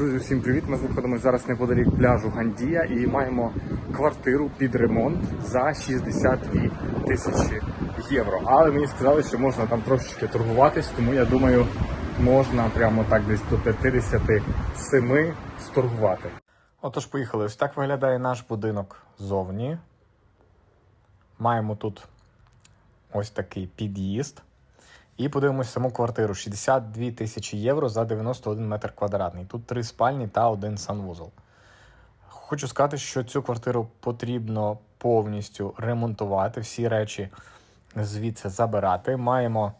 Друзі, всім привіт! Ми знаходимося зараз неподалік пляжу Гандія і маємо квартиру під ремонт за 62 тисячі євро. Але мені сказали, що можна там трошечки торгуватись, тому я думаю, можна прямо так десь до 57 сторгувати. Отож, поїхали. Ось так виглядає наш будинок ззовні. Маємо тут ось такий під'їзд. І подивимось саму квартиру: 62 тисячі євро за 91 метр квадратний. Тут три спальні та один санвузол. Хочу сказати, що цю квартиру потрібно повністю ремонтувати, всі речі звідси забирати. Маємо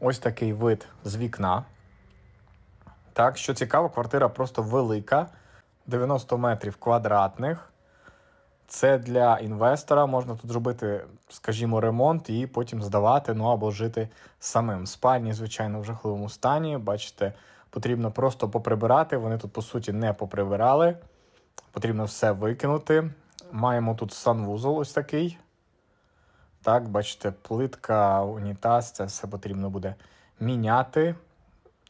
ось такий вид з вікна. Так, що цікаво, квартира просто велика, 90 метрів квадратних. Це для інвестора. Можна тут зробити, скажімо, ремонт і потім здавати, ну або жити самим. Спальні, звичайно, в жахливому стані. Бачите, потрібно просто поприбирати. Вони тут, по суті, не поприбирали. Потрібно все викинути. Маємо тут санвузол ось такий. Так, бачите, плитка, унітаз, це все потрібно буде міняти.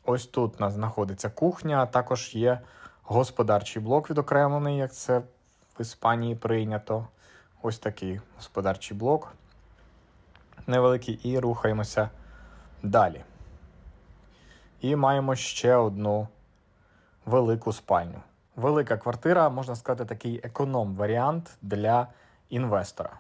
Ось тут у нас знаходиться кухня, а також є господарчий блок відокремлений, як це в Іспанії прийнято. Ось такий господарчий блок. Невеликий, і рухаємося далі. І маємо ще одну велику спальню. Велика квартира, можна сказати, такий економ-варіант для інвестора.